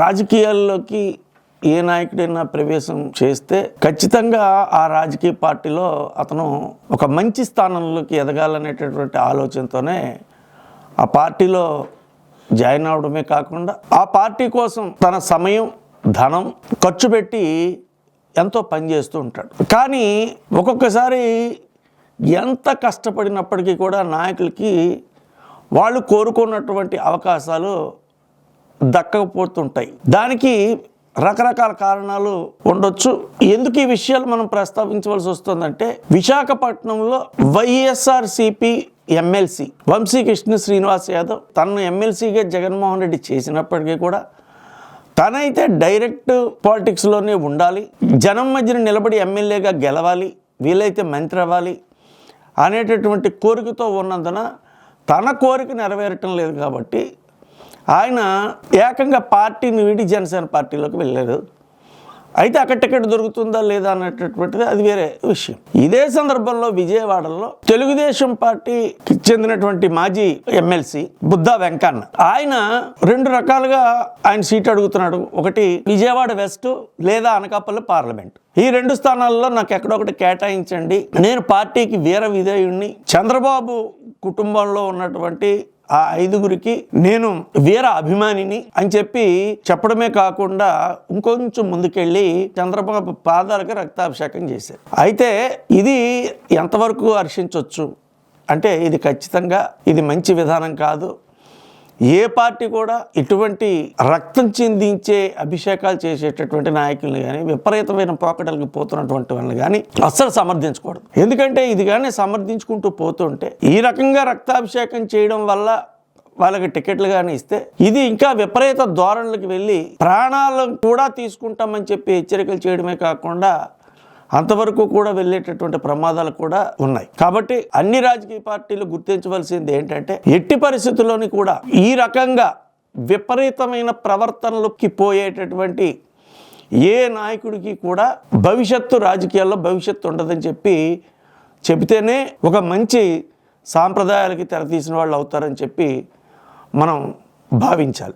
రాజకీయాల్లోకి ఏ నాయకుడైనా ప్రవేశం చేస్తే ఖచ్చితంగా ఆ రాజకీయ పార్టీలో అతను ఒక మంచి స్థానంలోకి ఎదగాలనేటటువంటి ఆలోచనతోనే ఆ పార్టీలో జాయిన్ అవడమే కాకుండా ఆ పార్టీ కోసం తన సమయం ధనం ఖర్చు పెట్టి ఎంతో పనిచేస్తూ ఉంటాడు. కానీ ఒక్కొక్కసారి ఎంత కష్టపడినప్పటికీ కూడా నాయకులకి వాళ్ళు కోరుకున్నటువంటి అవకాశాలు దక్కకపోతుంటాయి. దానికి రకరకాల కారణాలు ఉండొచ్చు. ఎందుకు ఈ విషయాలు మనం ప్రస్తావించవలసి వస్తుందంటే విశాఖపట్నంలో వైఎస్ఆర్సిపి ఎమ్మెల్సీ వంశీ కృష్ణ శ్రీనివాస్ యాదవ్ తనను ఎమ్మెల్సీగా జగన్మోహన్ రెడ్డి చేసినప్పటికీ కూడా తనైతే డైరెక్ట్ పాలిటిక్స్లోనే ఉండాలి. జనం మధ్యన నిలబడి ఎమ్మెల్యేగా గెలవాలి. వీలైతే మంత్రి అవ్వాలి అనేటటువంటి కోరికతో ఉన్నందున తన కోరిక నెరవేరటం లేదు కాబట్టి ఆయన ఏకంగా పార్టీని వీడి జనసేన పార్టీలోకి వెళ్ళారు అయితే అక్కడ టికెట్ దొరుకుతుందా లేదా అనేటటువంటిది అది వేరే విషయం. ఇదే సందర్భంలో విజయవాడలో తెలుగుదేశం పార్టీకి చెందినటువంటి మాజీ ఎమ్మెల్సీ బుద్ధా వెంకన్న ఆయన రెండు రకాలుగా ఆయన సీట్ అడుగుతున్నాడు. ఒకటి విజయవాడ వెస్ట్ లేదా అనకాపల్లి పార్లమెంట్. ఈ రెండు స్థానాల్లో నాకు ఎక్కడొకటి కేటాయించండి. నేను పార్టీకి వీర విధేయుణ్ణి చంద్రబాబు కుటుంబంలో ఉన్నటువంటి ఆ ఐదుగురికి నేను వీర అభిమానిని అని చెప్పి చెప్పడమే కాకుండా ఇంకొంచెం ముందుకెళ్ళి చంద్రబాబు పాదాలకు రక్తాభిషేకం చేశారు. అయితే ఇది ఎంతవరకు హర్షించవచ్చు అంటే ఇది ఖచ్చితంగా ఇది మంచి విధానం కాదు. ఏ పార్టీ కూడా ఇటువంటి రక్తం చిందించే అభిషేకాలు చేసేటటువంటి నాయకుల్ని కానీ విపరీతమైన పోకడలకు పోతున్నటువంటి వాళ్ళని కానీ అస్సలు సమర్థించకూడదు. ఎందుకంటే ఇది కానీ సమర్థించుకుంటూ పోతుంటే ఈ రకంగా రక్తాభిషేకం చేయడం వల్ల వాళ్ళకి టికెట్లు కానీ ఇస్తే ఇది ఇంకా విపరీత ధోరణులకు వెళ్ళి ప్రాణాలను కూడా తీసుకుంటామని చెప్పి హెచ్చరికలు చేయడమే కాకుండా అంతవరకు కూడా వెళ్ళేటటువంటి ప్రమాదాలు కూడా ఉన్నాయి. కాబట్టి అన్ని రాజకీయ పార్టీలు గుర్తించవలసింది ఏంటంటే ఎట్టి పరిస్థితుల్లోని కూడా ఈ రకంగా విపరీతమైన ప్రవర్తనలోకి పోయేటటువంటి ఏ నాయకుడికి కూడా భవిష్యత్తు రాజకీయాల్లో భవిష్యత్తు ఉండదని చెప్పి చెబితేనే ఒక మంచి సాంప్రదాయాలకి తెరతీసిన వాళ్ళు అవుతారని చెప్పి మనం భావించాలి.